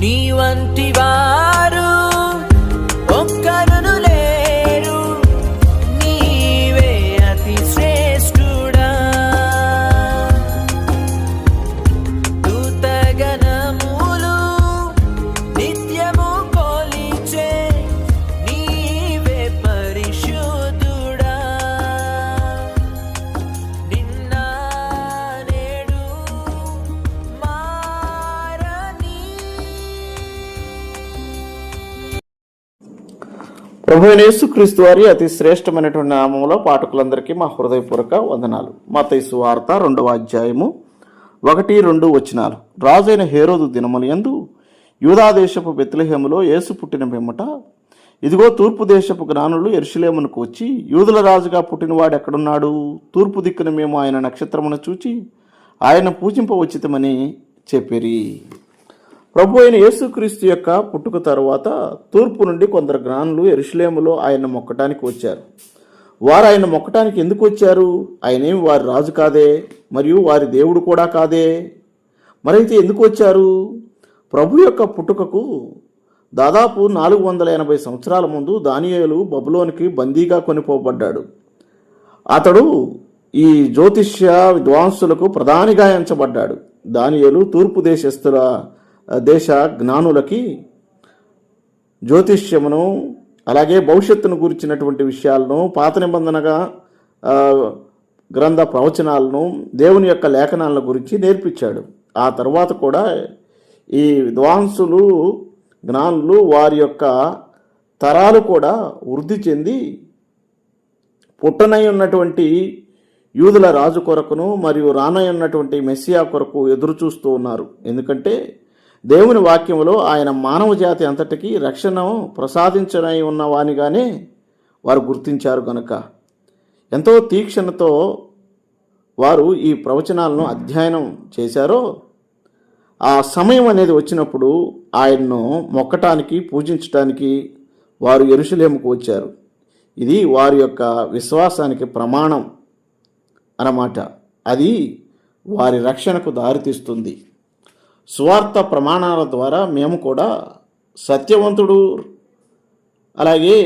నీ వంటివా ప్రభు యేసుక్రీస్తు వారి అతి శ్రేష్టమైనటువంటి నామంలో పాఠకులందరికీ మా హృదయపూర్వక వందనాలు. మతైసు వార్త రెండవ అధ్యాయము ఒకటి రెండు వచనాలు. రాజైన హేరోదు దినములు యందు యూదాదేశపు బెత్లహేములో యేసు పుట్టిన పిమ్మట ఇదిగో తూర్పు దేశపు జ్ఞానులు ఎరుషులేమునకు వచ్చి యూదుల రాజుగా పుట్టినవాడు ఎక్కడున్నాడు? తూర్పు దిక్కున మేము ఆయన నక్షత్రమును చూచి ఆయన పూజింపవచ్చితమని చెప్పిరి. ప్రభు అయిన యేసుక్రీస్తు యొక్క పుట్టుక తరువాత తూర్పు నుండి కొందరు జ్ఞానులు ఎరుషులేములో ఆయన మొక్కటానికి వచ్చారు. వారు ఆయన మొక్కటానికి ఎందుకు వచ్చారు? ఆయనేమి వారి రాజు కాదే? మరియు వారి దేవుడు కూడా కాదే? మరైతే ఎందుకు వచ్చారు? ప్రభు యొక్క పుట్టుకకు దాదాపు నాలుగు వందల ఎనభై సంవత్సరాల ముందు దానియేలు బబులోనికి బందీగా కొనిపోబడ్డాడు. అతడు ఈ జ్యోతిష్య విద్వాంసులకు ప్రధానిగా ఎంచబడ్డాడు. దానియేలు తూర్పు దేశస్థుల దేశ జ్ఞానులకి జ్యోతిష్యమును అలాగే భవిష్యత్తును గురించినటువంటి విషయాలను పాత నిబంధనగా గ్రంథ ప్రవచనాలను దేవుని యొక్క లేఖనాల గురించి నేర్పించాడు. ఆ తర్వాత కూడా ఈ విద్వాంసులు జ్ఞానులు వారి యొక్క తరాలు కూడా వృద్ధి చెంది పుట్టనై ఉన్నటువంటి యూదుల రాజు కొరకును మరియు రానై ఉన్నటువంటి మెస్సియా కొరకు ఎదురు చూస్తూ ఉన్నారు. ఎందుకంటే దేవుని వాక్యంలో ఆయన మానవ జాతి అంతటికి రక్షణ ప్రసాదించనై ఉన్నవానిగానే వారు గుర్తించారు గనుక. ఎంతో తీక్షణతో వారు ఈ ప్రవచనాలను అధ్యయనం చేశారో ఆ సమయం అనేది వచ్చినప్పుడు ఆయన్ను మొక్కటానికి పూజించటానికి వారు ఎరుసలేముకు వచ్చారు. ఇది వారి యొక్క విశ్వాసానికి ప్రమాణం అన్నమాట. అది వారి రక్షణకు దారితీస్తుంది. సువార్త ప్రమాణాల ద్వారా మేము కూడా సత్యవంతుడు. అలాగే